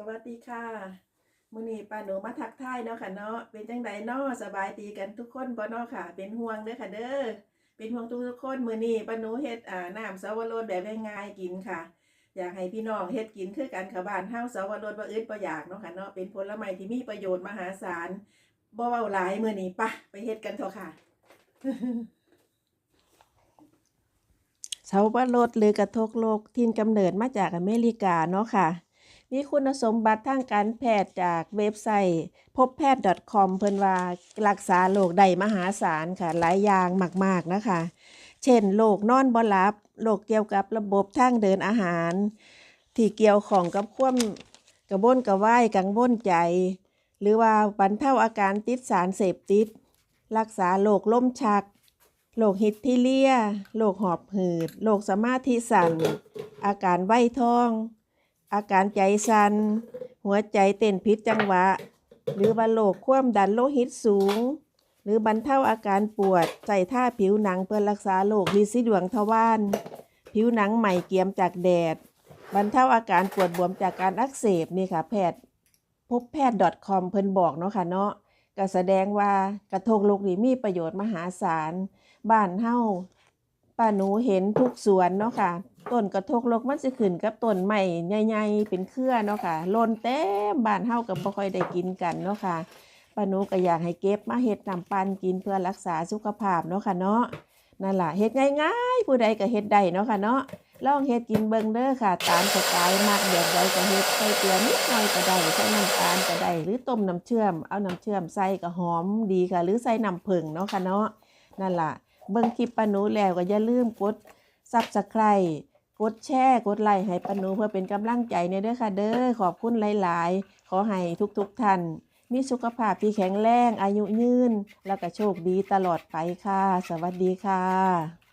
สวัสดีค่ะมื้อนี้ป้าหนูมาทักทายเนาะค่ะเนาะเป็นจังไดเนาะสบายดีกันทุกคนบ่เนาะค่ะ เป็นห่วงเด้อค่ะเด้อเป็นห่วงทุกๆคนมื้อนี้ป้าหนูเฮ็ดอ่าน้ำสวรสแบบง่ายๆกินค่ะ อยากให้พี่น้องเฮ็ดกินคือกันค่ะบ้านเฮาสวรสบ่อึดบ่อยากเนาะค่ะเนาะเป็นผลไม้ที่มีประโยชน์มหาศาลบ่เว้าหลายมื้อนี้ปะไปเฮ็ดกันเถอะค่ะเสาวรสหรือกระทกโลกทินกำเนิดมาจากอเมริกาเนาะค่ะ มีคุณสมบัติทางการแพทย์จากเว็บไซต์ พบแพทย์ .com เพิ่นว่ารักษาโรคได้มหาศาลค่ะ หลายอย่างมาก ๆ นะคะ เช่นโรคนอนบ่หลับโรคเกี่ยวกับระบบทางเดินอาหาร ที่เกี่ยวของกับความกระวนกระว่ายกังวลใจ หรือว่าบรรเทาอาการติดสารเสพติด รักษาโรคลมชักโรคฮิตที่เลียโรคหอบหืดโรคสมาธิสั่นอาการไว้ท้อง อาการใจสัน่นหัวใจเต้นผิดจังหวะ หรือว่าโรคความดันโลหิตสูง หรือบรรเทาอาการปวดใส่ท่าผิวหนังเพื่อรักษาโรคลินสีดวงทวารผิวหนังใหม่เกรียมจากแดด บรรเทาอาการปวดบวมจากการอักเสบนี่ค่ะ แพทย์ พบแพทย์ .com เพิ่นบอกเนาะค่ะเนาะก็แสดงว่ากระทงโลกนี้มีประโยชน์มหาศาล บ้านเฮา ป้าหนูเห็นทุกสวนเนาะค่ะต้นกระทกลกมันสิขึ้นกับต้นไม้ใหญ่ๆเป็นเครือเนาะค่ะโลนเต็มบ้านเฮาก็บ่ค่อยได้กินกันเนาะค่ะป้าหนูก็อยากให้เก็บมาเฮ็ดน้ำปั่นกินเพื่อรักษาสุขภาพเนาะค่ะเนาะนั่นล่ะเฮ็ดง่ายๆ ผู้ใดก็เฮ็ดได้เนาะค่ะเนาะลองเฮ็ดกินเบิ่งเด้อค่ะ ตามสไตล์มักแบบใดก็เฮ็ดใส่เกลือนิดหน่อยก็ได้ใส่น้ำตาลก็ได้หรือต้มน้ำเชื่อมเอาน้ำเชื่อมใส่ก็หอมดีค่ะ หรือใส่น้ำผึ้งเนาะค่ะเนาะนั่นล่ะ เบิ่งคลิปปาหนูแล้วก็อย่าลืมกดซับสไครป์กดแชร์ กดไลค์ให้ปาหนูเพื่อเป็นกำลังใจในเด้อค่ะเด้อขอบคุณหลาย ๆ ขอให้ทุกๆท่านมีสุขภาพที่แข็งแรงอายุยืน แล้วก็โชคดีตลอดไปค่ะ สวัสดีค่ะ